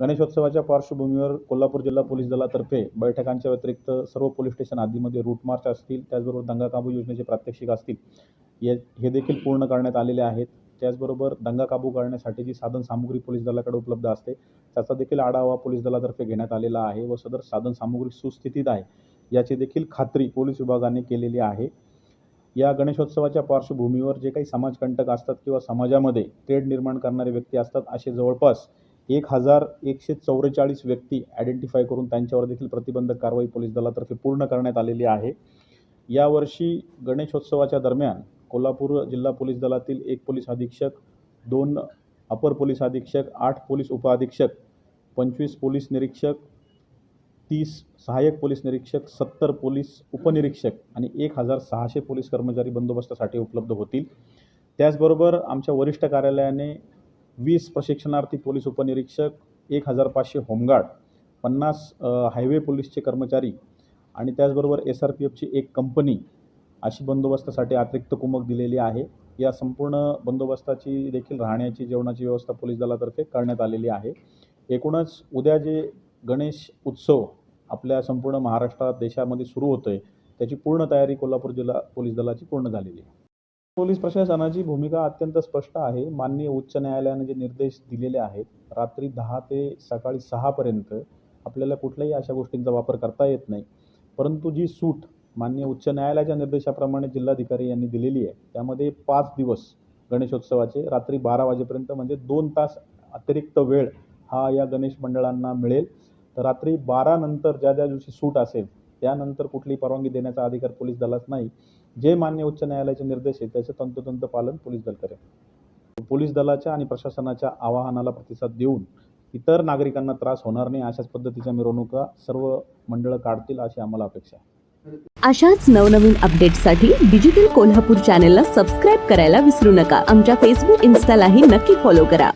गणेशोत्सवाच्या पार्श्वभूमीवर कोल्हापूर जिल्हा पोलीस दलातर्फे बैठकांच्या व्यतिरिक्त सर्व पोलीस स्टेशन आदीमध्ये रूट मार्च असतील त्याचबरोबर दंगा काबू योजनेचे प्रात्यक्षिक असतील ये हे देखील पूर्ण करण्यात आलेले आहेत. त्याचबरोबर दंगा काबू करण्यासाठी जी साधन सामुग्री पोलीस दलाकडे उपलब्ध असते त्याचा देखील आढावा पोलीस दलातर्फे घेण्यात आलेला आहे व सदर साधन सामुग्री सुस्थितीत आहे याची देखील खात्री पोलीस विभागाने केलेली आहे. या गणेशोत्सवाच्या पार्श्वभूमीवर जे काही समाजकंटक असतात किंवा समाजामध्ये तेढ निर्माण करणारे व्यक्ती असतात असे जवळपास एक हजार एकशे चौवेचाळीस व्यक्ती आयडेंटिफाय करून त्यांच्यावर देखील प्रतिबंधक कारवाई पोलीस दलातर्फे पूर्ण करण्यात आलेली आहे. यावर्षी गणेशोत्सवाच्या दरम्यान कोल्हापूर जिल्हा पोलीस दलातील एक पोलीस अधीक्षक दोन अपर पोलीस अधीक्षक आठ पोलीस उपअधीक्षक पंचवीस पोलीस निरीक्षक तीस सहाय्यक पोलीस निरीक्षक सत्तर पोलीस उपनिरीक्षक आणि एक हजार सहाशे पोलीस कर्मचारी बंदोबस्तासाठी उपलब्ध होतील. त्याचबरोबर आमच्या वरिष्ठ कार्यालयाने वीस प्रशिक्षणार्थी पोलीस उपनिरीक्षक एक हजार पाचशे होमगार्ड पन्नास हायवे पोलीसचे कर्मचारी आणि त्याचबरोबर एस आर पी एफची एक कंपनी अशी बंदोबस्तासाठी अतिरिक्त कुमक दिलेली आहे. या संपूर्ण बंदोबस्ताची देखील राहण्याची जेवणाची व्यवस्था पोलीस दलातर्फे करण्यात आलेली आहे. एकूणच उद्या जे गणेश उत्सव आपल्या संपूर्ण महाराष्ट्रात देशामध्ये सुरू होतो आहे त्याची पूर्ण तयारी कोल्हापूर जिल्हा पोलीस दलाची पूर्ण झालेली आहे. पोलीस प्रशासनाची भूमिका अत्यंत स्पष्ट आहे. माननीय उच्च न्यायालयाने जे निर्देश दिलेले आहेत रात्री दहा ते सकाळी सहापर्यंत आपल्याला कुठल्याही अशा गोष्टींचा वापर करता येत नाही. परंतु जी सूट माननीय उच्च न्यायालयाच्या निर्देशाप्रमाणे जिल्हाधिकारी यांनी दिलेली आहे त्यामध्ये पाच दिवस गणेशोत्सवाचे रात्री बारा वाजेपर्यंत म्हणजे दोन तास अतिरिक्त वेळ हा या गणेश मंडळांना मिळेल. तर रात्री बारानंतर ज्या ज्या दिवशी सूट असेल त्यानंतर कुठली परवानगी देण्याचा अधिकार पोलीस दलास नाही. जे मान्य उच्च न्यायालयाचे निर्देश आहेत त्याचे तंतोतंत पालन पोलीस दल करेल पोलीस दलाच्या आणि प्रशासनाच्या आवाहनाला प्रतिसाद देऊन इतर नागरिकांना त्रास होणार नाही अशाच पद्धतीच्या मिरवणुका सर्व मंडळं काढतील अशी आम्हाला अपेक्षा आहे. अशाच नवनवीन अपडेट्ससाठी डिजिटल कोल्हापूर चॅनेलला सबस्क्राईब करायला विसरू नका. आमच्या फेसबुक इन्स्टालाही नक्की फॉलो करा.